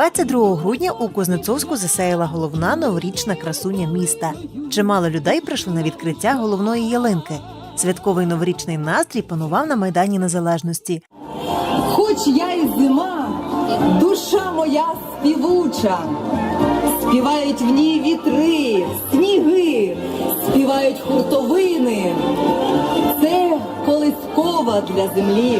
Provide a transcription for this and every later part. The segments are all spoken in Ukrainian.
22 грудня у Кузнецовську засяяла головна новорічна красуня міста. Чимало людей прийшли на відкриття головної ялинки. Святковий новорічний настрій панував на майдані Незалежності. Хоч я і зима, душа моя співуча, співають в ній вітри, сніги, співають хуртовини. Це колискова для землі,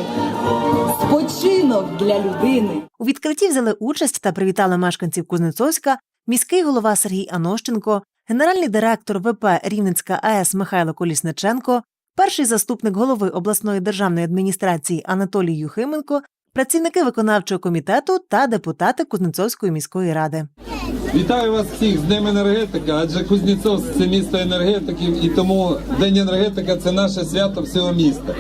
спочинок для людини. У відкритті взяли участь та привітали мешканців Кузнецовська міський голова Сергій Анощенко, генеральний директор ВП Рівненська АЕС Михайло Колісниченко, перший заступник голови обласної державної адміністрації Анатолій Юхименко, працівники виконавчого комітету та депутати Кузнецовської міської ради. Вітаю вас всіх з Днем енергетика, адже Кузнєцовськ – це місто енергетиків, і тому День енергетика це наше свято всього міста.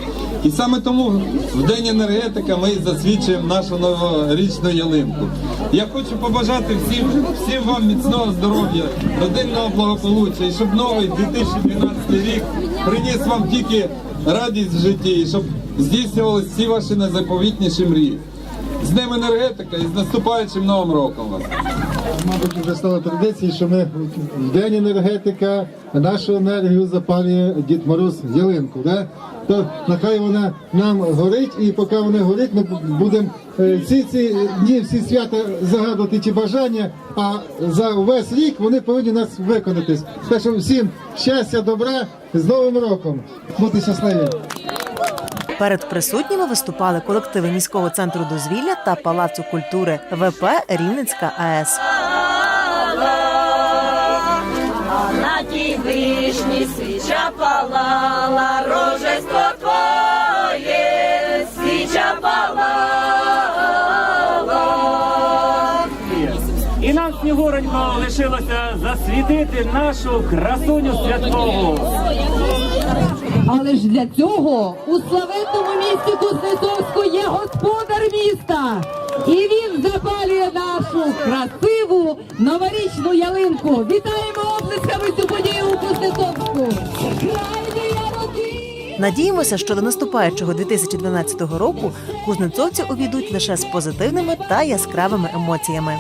І саме тому в День енергетика ми засвідчуємо нашу новорічну ялинку. Я хочу побажати всім, всім вам міцного здоров'я, родинного благополуччя, і щоб новий 2012 рік приніс вам тільки радість в житті, і щоб здійснювалися всі ваші найзаповітніші мрії. З Днем енергетика і з наступаючим новим роком вас! Мабуть, вже стало традицією, що ми в день енергетика нашу енергію запалює Дід Мороз ялинку. Да? То нехай вона нам горить, і поки вона горить, ми будемо е, ці ці дні, всі свята загадувати ті бажання, а за весь рік вони повинні нас виконатись. Так що всім щастя, добра, з Новим роком! Бути щасливі! Перед присутніми виступали колективи міського центру дозвілля та палацу культури ВП Рівненська АЕС. Свіча палала, рожество твоє, свіча палала. І нам снігуронько лишилося засвітити нашу красуню святкову. Але ж для цього у славетному місті Кузнецовську є господар міста. І він запалює нашу красиву новорічну ялинку. Вітаємо оплесками цю подію у Кузнецовську. Надіємося, що до наступаючого 2012 року кузнецовці увійдуть лише з позитивними та яскравими емоціями.